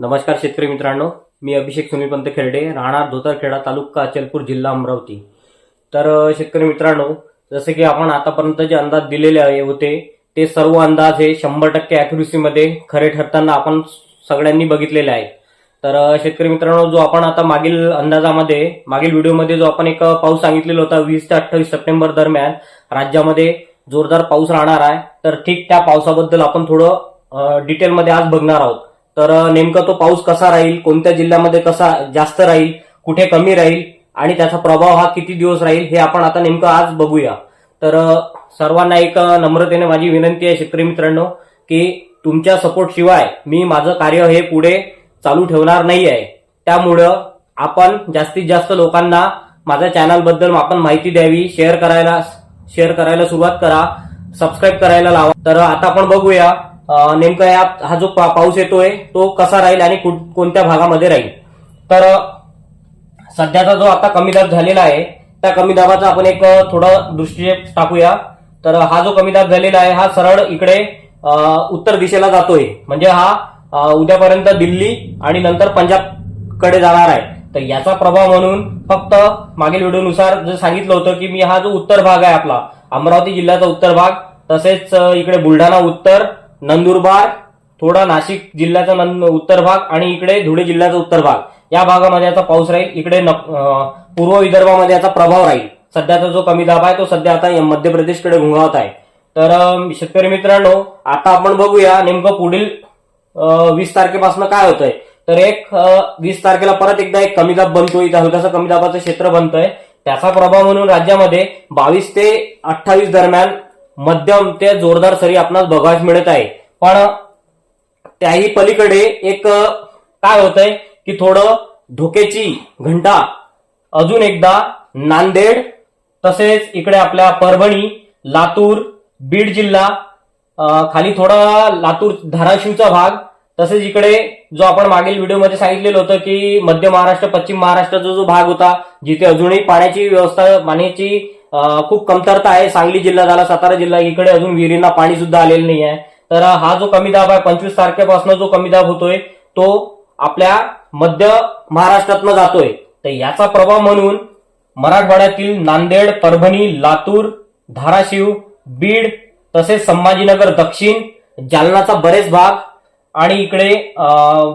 नमस्कार शेतकरी मित्रांनो मी अभिषेक सुनीलपंत खेरडे राहणार धोतरखेडा तालुका अचलपूर जिल्हा अमरावती. तर शेतकरी मित्रांनो जसे की आपण आतापर्यंत जे अंदाज दिलेले आहे होते ते सर्व अंदाज हे शंभर टक्के अॅक्युरेसीमध्ये खरे ठरताना आपण सगळ्यांनी बघितलेले आहेत तर शेतकरी मित्रांनो जो आपण आता मागील अंदाजामध्ये मागील व्हिडिओमध्ये जो आपण एक पाऊस सांगितलेला होता वीस ते अठ्ठावीस सप्टेंबर दरम्यान राज्यामध्ये जोरदार पाऊस राहणार आहे तर ठीक त्या पावसाबद्दल आपण थोडं डिटेलमध्ये आज बघणार आहोत. तर नेमकं नेमका तो पाऊस कसा राहील कोणत्या जिल्ह्यामध्ये कसा जास्त राहील कुठे कमी राहील आणि त्याचा प्रभाव हा किती दिवस राहील हे आपण आता नेमकं आज बघूया. तर सर्वांना एक नम्रतेने माझी विनंती आहे शेतकरी मित्रांनो की तुमच्या सपोर्ट शिवाय मी माझं कार्य हे पुढे चालू ठेवणार नाही आहे त्यामुळं आपण जास्तीत जास्त लोकांना माझ्या चॅनलबद्दल आपण माहिती द्यावी शेअर करायला शेअर करायला सुरुवात करा सबस्क्राईब करायला लावा. तर आता आपण बघूया नेमका या हा जो पा- पाऊस येतोय तो कसा राहील आणि कोणत्या भागामध्ये राहील? तर सध्याचा जो आता कमी दाब झालेला आहे त्या कमी दाबाचा आपण एक थोडं दृष्टिक्षेप टाकूया. तर हा जो कमी दाब झालेला आहे हा सरळ इकडे उत्तर दिशेला जातोय. म्हणजे हा उद्यापर्यंत दिल्ली आणि नंतर पंजाबकडे जाणार आहे. तर याचा प्रभाव म्हणून फक्त मागील व्हिडिओनुसार जर सांगितलं होतं की मी हा जो उत्तर भाग आहे आपला अमरावती जिल्ह्याचा उत्तर भाग तसेच इकडे बुलढाणा उत्तर नंदुरबार थोडा नाशिक जिल्ह्याचा उत्तर भाग आणि इकडे धुळे जिल्ह्याचा उत्तर भाग. या भागामध्ये याचा पाऊस राहील इकडे न- पूर्व विदर्भामध्ये याचा प्रभाव राहील. सध्याचा जो कमी दाब आहे तो सध्या आता मध्य प्रदेशकडे घुंगावत आहे. तर शेतकरी मित्रांनो आता आपण बघूया नेमकं पुढील वीस तारखेपासून काय होतंय. तर एक वीस तारखेला परत एकदा एक कमी दाब बनतोय इथं हलकासा कमी दाबाचं क्षेत्र बनतंय. त्याचा प्रभाव म्हणून राज्यामध्ये बावीस ते अठ्ठावीस दरम्यान मध्यम ते जोरदार सरी आपणास बघायला मिळत आहे. पण त्याही पलीकडे एक काय काय होतंय की थोडं धोक्याची घंटा अजून एकदा नांदेड तसेच इकडे आपल्या परभणी लातूर बीड जिल्हा खाली थोडा लातूर धाराशिवचा भाग तसेच इकडे जो आपण मागील व्हिडिओमध्ये सांगितलेलं होतं की मध्य महाराष्ट्र पश्चिम महाराष्ट्राचा जो भाग होता जिथे अजूनही पाण्याची व्यवस्था पाण्याची खूप कमतरता आहे. सांगली जिल्हा झाला सातारा जिल्हा इकडे अजून विहिरींना पाणी सुद्धा आलेलं नाही आहे तर हा जो कमी दाब आहे पंचवीस तारखेपासून जो कमी दाब होतोय तो आपल्या मध्य महाराष्ट्रातनं जातोय. तर याचा प्रभाव म्हणून मराठवाड्यातील नांदेड परभणी लातूर धाराशिव बीड तसेच संभाजीनगर दक्षिण जालनाचा बरेच भाग आणि इकडे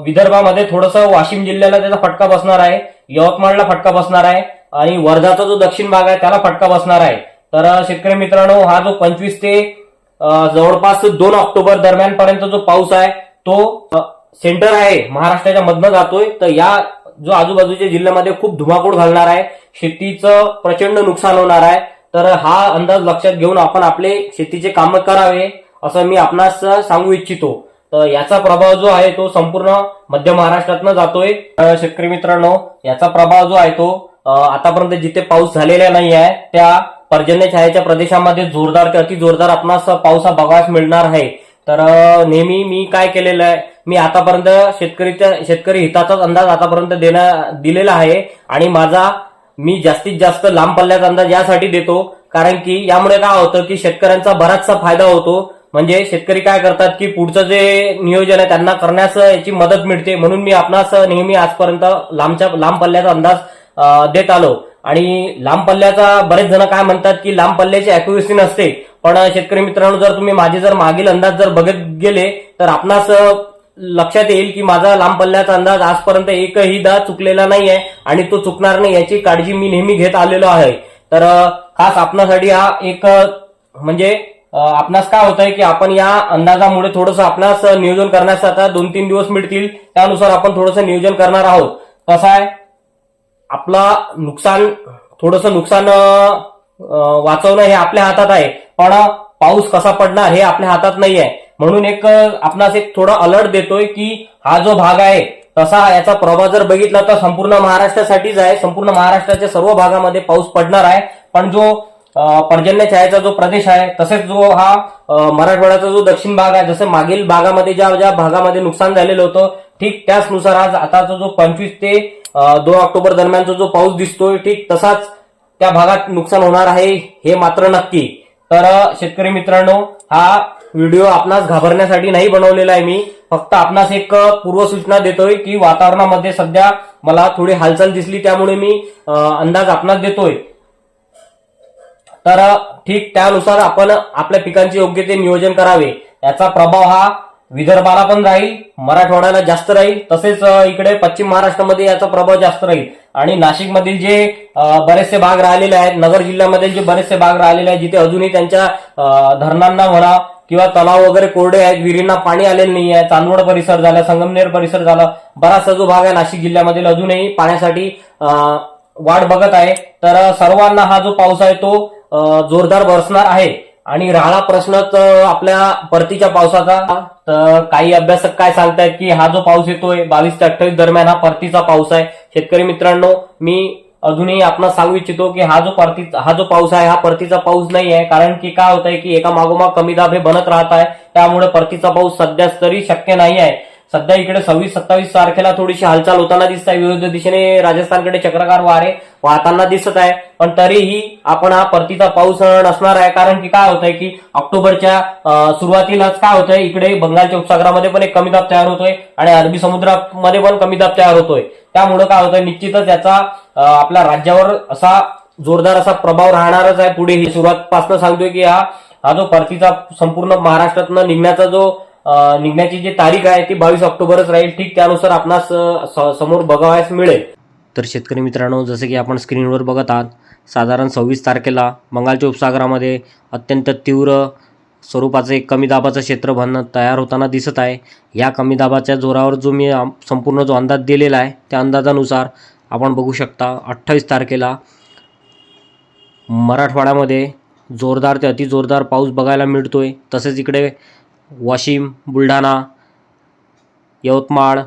विदर्भामध्ये थोडस वाशिम जिल्ह्याला त्याचा फटका बसणार आहे. यवतमाळला फटका बसणार आहे. आणि वर्धाचा जो दक्षिण भाग आहे त्याला फटका बसणार आहे. तर शेतकरी मित्रांनो हा जो पंचवीस ते जवळपास दोन ऑक्टोबर दरम्यान पर्यंत जो पाऊस आहे तो सेंटर आहे महाराष्ट्राच्या मधनं जातोय. तर या जो आजूबाजूच्या जिल्ह्यामध्ये खूप धुमाकूळ घालणार आहे. शेतीचं प्रचंड नुकसान होणार आहे. तर हा अंदाज लक्षात घेऊन आपण आपले शेतीचे कामं करावे असं मी आपणास सांगू इच्छितो. तर याचा प्रभाव जो आहे तो संपूर्ण मध्य महाराष्ट्रातनं जातोय. शेतकरी मित्रांनो याचा प्रभाव जो आहे तो आतापर्यंत जिथे पाऊस झालेला नाही आहे त्या पर्जन्य छायाच्या प्रदेशामध्ये जोरदार ते अति जोरदार आपणास पाऊस हा बघायला मिळणार आहे. तर नेहमी मी काय केलेलं आहे? मी आतापर्यंत शेतकरीच्या शेतकरी हिताचाच अंदाज आतापर्यंत देण्या दिलेला आहे. आणि माझा मी जास्तीत जास्त लांब पल्ल्याचा अंदाज यासाठी देतो. कारण की यामुळे काय होतं की शेतकऱ्यांचा बराचसा फायदा होतो. म्हणजे शेतकरी काय करतात की पुढचं जे नियोजन आहे त्यांना करण्यास याची मदत मिळते. म्हणून मी आपणास नेहमी आजपर्यंत लांबच्या लांब पल्ल्याचा अंदाज देत आलो. आणि लांब पल्ल्याचा बरेच जण काय म्हणतात की लांब पल्ल्याची अॅक्युरेसी नसते. पण शेतकरी मित्रांनो जर तुम्ही माझे जर मागील अंदाज जर बघत गेले तर आपणास लक्षात येईल की माझा लांब पल्ल्याचा अंदाज आजपर्यंत एकहीदा चुकलेला नाही आहे आणि तो चुकणार नाही याची काळजी मी नेहमी घेत आलेलो आहे. तर खास आपणासाठी हा एक म्हणजे आपणास काय होत आहे की आपण या अंदाजामुळे थोडस आपणास नियोजन करण्यास आता दोन तीन दिवस मिळतील. त्यानुसार आपण थोडंसं नियोजन करणार आहोत. कसं आहे? आपला नुकसान थोडस नुकसान वाचवणं हे आपल्या हातात आहे. पण पाऊस कसा पडणार हे आपल्या हातात नाही आहे म्हणून एक आपणास एक थोडा अलर्ट देतोय की हा जो भाग आहे तसा याचा प्रभाव जर बघितला तर संपूर्ण महाराष्ट्रासाठीच आहे. संपूर्ण महाराष्ट्राच्या सर्व भागामध्ये पाऊस पडणार आहे. पण जो पर्जन्य छायाचा जो प्रदेश आहे तसेच जो हा मराठवाड्याचा जो दक्षिण भाग आहे जसं मागील भागामध्ये ज्या ज्या भागामध्ये नुकसान झालेलं होतं ठीक त्याचनुसार आज आताचा जो पंचवीस ते दोन ऑक्टोबर दरम्यानचा जो पाऊस दिसतोय ठीक तसाच त्या भागात नुकसान होणार आहे हे मात्र नक्की. तर शेतकरी मित्रांनो हा व्हिडिओ आपणास घाबरण्यासाठी नाही बनवलेला आहे मी. फक्त आपणास एक पूर्वसूचना देतोय की वातावरणामध्ये सध्या मला थोडी हालचाल दिसली त्यामुळे मी अंदाज आपणास देतोय. तर ठीक त्यानुसार आपण आपल्या पिकांचे योग्य ते नियोजन करावे. याचा प्रभाव हा विदर्भाला पण राहील मराठवाड्याला जास्त राहील तसेच इकडे पश्चिम महाराष्ट्रामध्ये याचा प्रभाव जास्त राहील. आणि नाशिकमधील जे बरेचसे भाग राहिलेले आहेत नगर जिल्ह्यामधील जे बरेचसे भाग राहिलेले आहेत जिथे अजूनही त्यांच्या धरणांना म्हणा किंवा तलाव वगैरे कोरडे आहेत विहिरींना पाणी आलेलं नाही आहे चांदवड परिसर झाला संगमनेर परिसर झाला बराचसा जो भाग आहे नाशिक जिल्ह्यामधील अजूनही पाण्यासाठी वाट बघत आहे. तर सर्वांना हा जो पाऊस आहे तो जोरदार बरसणार आहे. आणि राहणा प्रश्नच आपल्या परतीच्या पावसाचा. तर काही अभ्यासक काय सांगतायत की हा जो पाऊस येतोय बावीस ते अठ्ठावीस दरम्यान हा परतीचा पाऊस आहे. शेतकरी मित्रांनो मी अजूनही आपण सांगू इच्छितो की हा जो परती हा जो पाऊस आहे हा परतीचा पाऊस नाही आहे कारण की काय होत आहे की एका मागोमाग कमी दाब हे बनत राहत आहे. त्यामुळे परतीचा पाऊस सध्या तरी शक्य नाही आहे सध्या इकडे सव्वीस सत्तावीस तारखेला थोडीशी हालचाल होताना दिसत आहे विरुद्ध दिशेने राजस्थानकडे चक्रकार वारे वाहताना दिसत आहे. पण तरीही आपण हा परतीचा पाऊस नसणार आहे. कारण की काय होत आहे की ऑक्टोबरच्या सुरुवातीलाच काय होत आहे इकडे बंगालच्या उपसागरामध्ये पण एक कमी दाब तयार होतोय आणि अरबी समुद्रामध्ये पण कमी दाब तयार होतोय. त्यामुळे काय होतंय निश्चितच याचा आपल्या राज्यावर असा जोरदार असा प्रभाव राहणारच आहे. पुढे ही सुरुवातपासून सांगतोय की हा हा जो परतीचा संपूर्ण महाराष्ट्रातनं निघण्याचा जो निघण्याची जी तारीख आहे ती बावीस ऑक्टोबरच राहील. ठीक त्यानुसार आपणास स- समोर बघावयास मिळेल. तर शेतकरी मित्रांनो जसं की आपण स्क्रीनवर बघत आहात साधारण सव्वीस तारखेला बंगालच्या उपसागरामध्ये अत्यंत तीव्र स्वरूपाचं एक कमी दाबाचं क्षेत्र बनणं तयार होताना दिसत आहे. या कमी दाबाच्या जोरावर जो मी संपूर्ण जो अंदाज दिलेला आहे त्या अंदाजानुसार आपण बघू शकता अठ्ठावीस तारखेला मराठवाड्यामध्ये जोरदार ते अतिजोरदार पाऊस बघायला मिळतो आहे तसेच इकडे वाशिम बुलढाणा यवतमाळ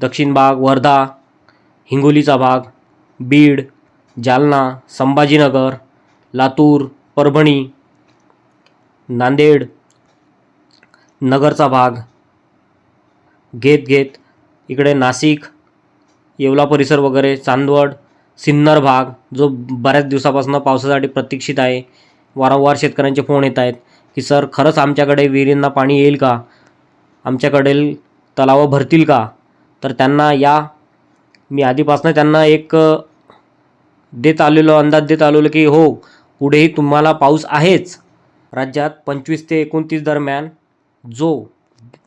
दक्षिण भाग वर्धा हिंगोलीचा भाग बीड जालना संभाजीनगर लातूर परभणी नांदेड नगरचा भाग घेत घेत इकडे नाशिक येवला परिसर वगैरे चांदवड सिन्नर भाग जो बऱ्याच दिवसापासून पावसासाठी प्रतीक्षित आहे. वारंवार शेतकऱ्यांचे फोन येत आहेत. की सर खरंच आमच्याकडे विहिरींना पाणी येईल का? आमच्याकडे तलावं भरतील का? तर त्यांना या मी आधीपासून त्यांना एक देत आलेलो अंदाज देत आलेलो की हो पुढेही तुम्हाला पाऊस आहेच. राज्यात पंचवीस ते एकोणतीस दरम्यान जो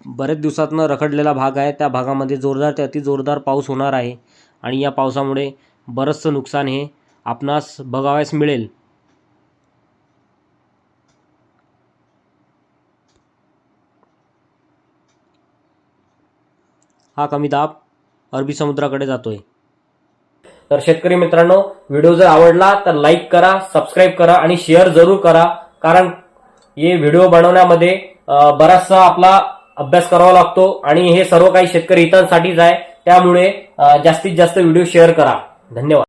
बरेच दिवसातनं रखडलेला भाग आहे त्या भागामध्ये जोरदार ते अतिजोरदार पाऊस होणार आहे. आणि या पावसामुळे बरंचसं नुकसान हे आपणास बघावयास मिळेल. हा कमी दाब अरबी समुद्राकडे जातोय. तर शेतकरी मित्रांनो व्हिडिओ जर आवडला तर लाईक करा सबस्क्राईब करा आणि शेअर जरूर करा. कारण हे व्हिडिओ बनवण्यामध्ये बराचसा आपला अभ्यास करावा लागतो आणि हे सर्व काही शेतकरी हितांसाठीच आहे. त्यामुळे जास्तीत जास्त व्हिडिओ शेअर करा. धन्यवाद.